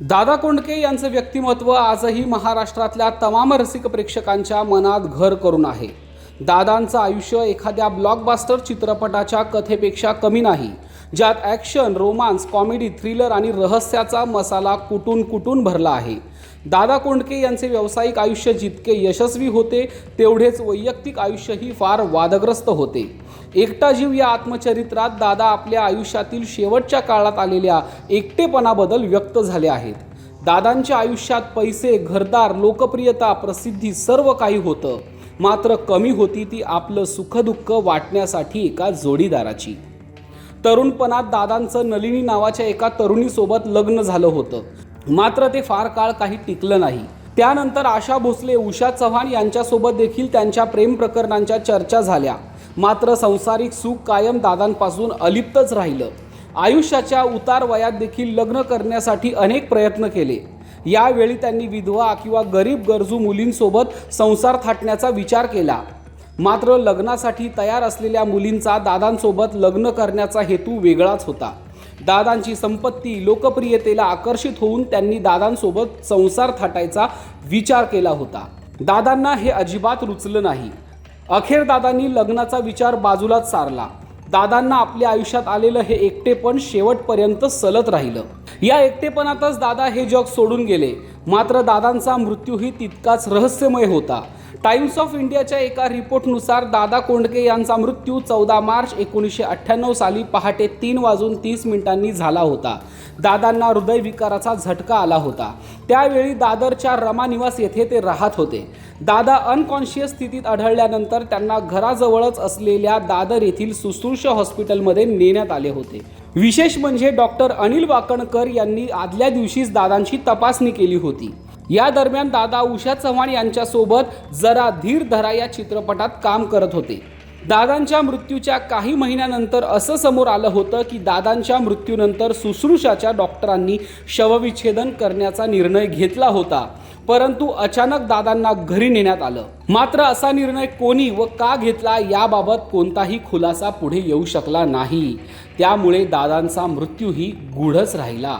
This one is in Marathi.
दादा कोंडके यांचं व्यक्तिमत्व आजही महाराष्ट्रातल्या तमाम रसिक प्रेक्षकांच्या मनात घर करून आहे. दादांचं आयुष्य एखाद्या ब्लॉकबास्टर चित्रपटाच्या कथेपेक्षा कमी नाही. ज्यात ॲक्शन रोमांस कॉमेडी थ्रिलर आणि रहस्याचा मसाला कुटून कुटून भरला आहे? दादा कोंडके यांचे व्यावसायिक आयुष्य जितके यशस्वी होते तेवढेच वैयक्तिक आयुष्यही फार वादग्रस्त होते. एकटा जीव या आत्मचरित्रात दादा आपल्या आयुष्यातील शेवटच्या काळात आलेल्या एकटेपणाबद्दल व्यक्त झाले आहेत. दादांच्या आयुष्यात पैसे घरदार लोकप्रियता प्रसिद्धी सर्व काही होतं. मात्र कमी होती ती आपलं सुखदुःख वाटण्यासाठी एका जोडीदाराची. तरुणपणात दादांचं नलिनी नावाच्या एका तरुणीसोबत लग्न झालं होतं. मात्र ते फार काळ काही टिकलं नाही. त्यानंतर आशा भोसले उषा चव्हाण यांच्यासोबत देखील त्यांच्या प्रेम प्रकरणांच्या चर्चा झाल्या. मात्र संसारिक सुख कायम दादांपासून अलिप्तच राहिलं. आयुष्याच्या उतार वयात देखील लग्न करण्यासाठी अनेक प्रयत्न केले. यावेळी त्यांनी विधवा किंवा गरीब गरजू मुलींसोबत संसार थाटण्याचा विचार केला. मात्र लग्नासाठी तयार असलेल्या मुलींचा दादांसोबत लग्न करण्याचा हेतू वेगळाच होता. दादांची संपत्ती लोकप्रियतेला आकर्षित होऊन त्यांनी दादांसोबत संसार थाटायचा विचार केला होता. दादांना हे अजिबात रुचलं नाही. अखेर दादांनी लग्नाचा विचार बाजूलाच सारला. दादांना आपल्या आयुष्यात आलेलं हे एकटेपण शेवटपर्यंत सलत राहिलं. या एकटेपणातच दादा हे जग सोडून गेले. मात्र दादांचा मृत्यूही तितकाच रहस्यमय होता. टाइम्स ऑफ इंडियाच्या एका रिपोर्टनुसार दादा कोंडके यांचा मृत्यू चौदा मार्च एकोणीसशे अठ्ठ्याण्णव साली पहाटे तीन वाजून तीस मिनिटांनी झाला होता. दादांना हृदयविकाराचा झटका आला होता. त्यावेळी दादरच्या रमानिवास येथे ते राहत होते. दादा अनकॉन्शियस स्थितीत आढळल्यानंतर त्यांना घराजवळच असलेल्या दादर येथील सुश्रुष हॉस्पिटलमध्ये नेण्यात आले होते. विशेष म्हणजे डॉक्टर अनिल वाकणकर यांनी आदल्या दिवशीच दादांची तपासणी केली होती. या दरम्यान दादा उषा चव्हाण यांच्यासोबत जरा धीर धरा या चित्रपटात काम करत होते. दादांच्या मृत्यूच्या काही महिन्यानंतर असं समोर आलं होतं की दादांच्या मृत्यूनंतर सुश्रुषाच्या डॉक्टरांनी शवविच्छेदन करण्याचा निर्णय घेतला होता. परंतु अचानक दादांना घरी नेण्यात आलं. मात्र असा निर्णय कोणी व का घेतला याबाबत कोणताही खुलासा पुढे येऊ शकला नाही. त्यामुळे दादांचा मृत्यूही गूढच राहिला.